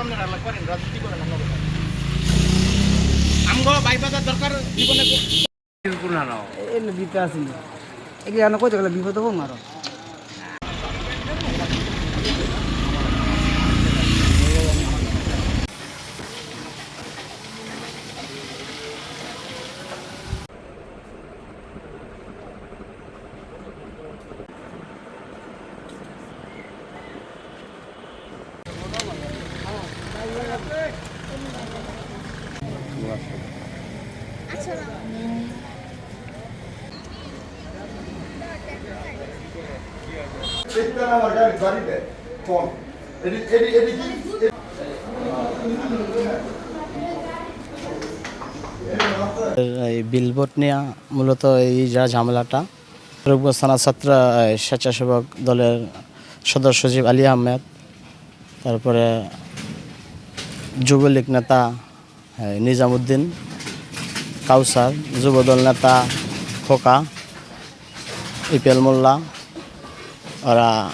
আপনারা আল্লাহ করেন রাজনীতি করেন আমরা আমগো বাইপাসের দরকার জীবনে বিপদ আছে এগুলো কইতে গেলে বিপদ হব আরও দেখতে আমার গাড়ি গাড়িতে ফোন এডি এডি এডি এই বিলবোর্ড নিয়ে মূলত এই যা ঝামেলাটা রূপগঞ্জ থানা ছাত্র স্বেচ্ছাসেবক দলের সদস্য সচিব আলী আহমেদ তারপরে যুবলীগ নেতা নিজামুদ্দিন, কাউসার, যুবদল নেতা খোকা, ইপিএল মোল্লা, ওরা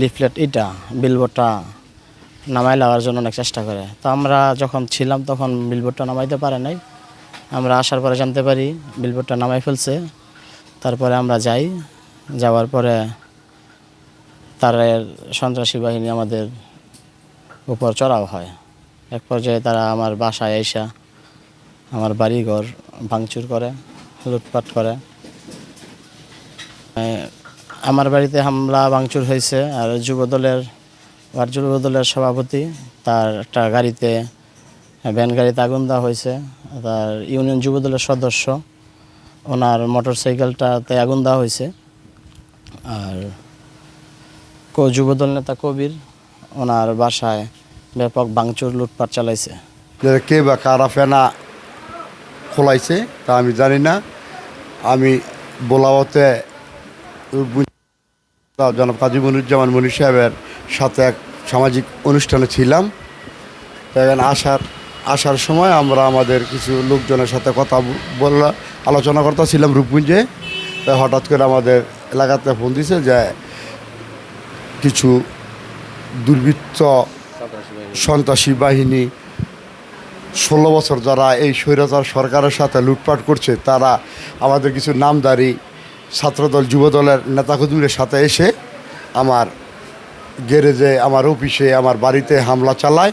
লিফলেট এটা বিলবোর্ডটা নামাই লাগার জন্য অনেক চেষ্টা করে। তো আমরা যখন ছিলাম তখন বিলবোর্ডটা নামাইতে পারে নাই। আমরা আসার পরে জানতে পারি বিলবোর্ডটা নামাই ফেলছে। তারপরে আমরা যাই। যাওয়ার পরে তার সন্ত্রাসী বাহিনী আমাদের উপর চড়াও হয়। এক পর্যায়ে তারা আমার বাসায় আইসা আমার বাড়িঘর ভাঙচুর করে, লুটপাট করে। আমার বাড়িতে হামলা, ভাঙচুর হয়েছে আর যুবদলের আর যুবদলের সভাপতি তার একটা গাড়িতে, ভ্যান গাড়িতে আগুন দেওয়া হয়েছে। তার ইউনিয়ন যুবদলের সদস্য, ওনার মোটর সাইকেলটাতে আগুন দেওয়া হয়েছে। আর কো- যুবদল নেতা কবির, ওনার বাসায় ব্যাপক ভাঙচুর লুটপাট চালাইছে। কে বা কারা ফেনা খোলাইছে তা আমি জানি না। আমি বোলাওয়াতে জনাব কাজী মনুজ্জামান মনি সাহেবের সাথে এক সামাজিক অনুষ্ঠানে ছিলাম। এখানে আসার আসার সময় আমরা আমাদের কিছু লোকজনের সাথে কথা বললা আলোচনা করতেছিলাম রূপগুঞ্জে। তো হঠাৎ করে আমাদের এলাকাতে ফোন দিছে যে কিছু দুর্বৃত্ত সন্ত্রাসী বাহিনী, ষোলো বছর যারা এই স্বৈরাচার সরকারের সাথে লুটপাট করছে, তারা আমাদের কিছু নামদারি ছাত্রদল, যুবদলের নেতাকর্মীদের সাথে এসে আমার গ্যারেজে, আমার অফিসে, আমার বাড়িতে হামলা চালায়।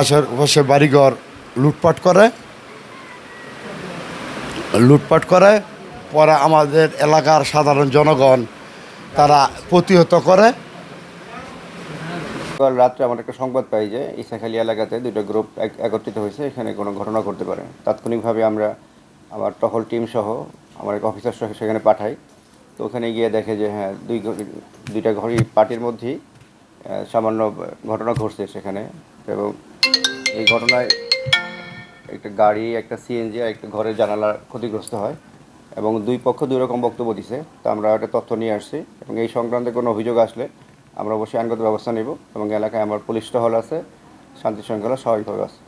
আশেপাশে বাড়িঘর লুটপাট করে। লুটপাট করে, পরে আমাদের এলাকার সাধারণ জনগণ তারা প্রতিহত করে। গতকাল রাত্রে আমার একটা সংবাদ পাই যে ইসাখালী এলাকাতে দুটো গ্রুপ এক- একত্রিত হয়েছে, এখানে কোনো ঘটনা ঘটতে পারে। তাৎক্ষণিকভাবে আমরা আমার টহল টিম সহ আমার এক অফিসার সহ সেখানে পাঠাই। তো ওখানে গিয়ে দেখে যে হ্যাঁ দুই দুইটা ঘড়ি পার্টির মধ্যেই সামান্য ঘটনা ঘটছে সেখানে। এবং এই ঘটনায় একটা গাড়ি, একটা সিএনজি আর একটা ঘরের জানালা ক্ষতিগ্রস্ত হয় এবং দুই পক্ষ দুই রকম বক্তব্য দিছে। তো আমরা একটা তথ্য নিয়ে আসছি এবং এই সংক্রান্তে কোনো অভিযোগ আসলে আমরা অবশ্যই আইনগত ব্যবস্থা নেব এবং এলাকায় আমার পুলিশ টহল আছে, শান্তি শৃঙ্খলা স্বাভাবিকভাবে আছে।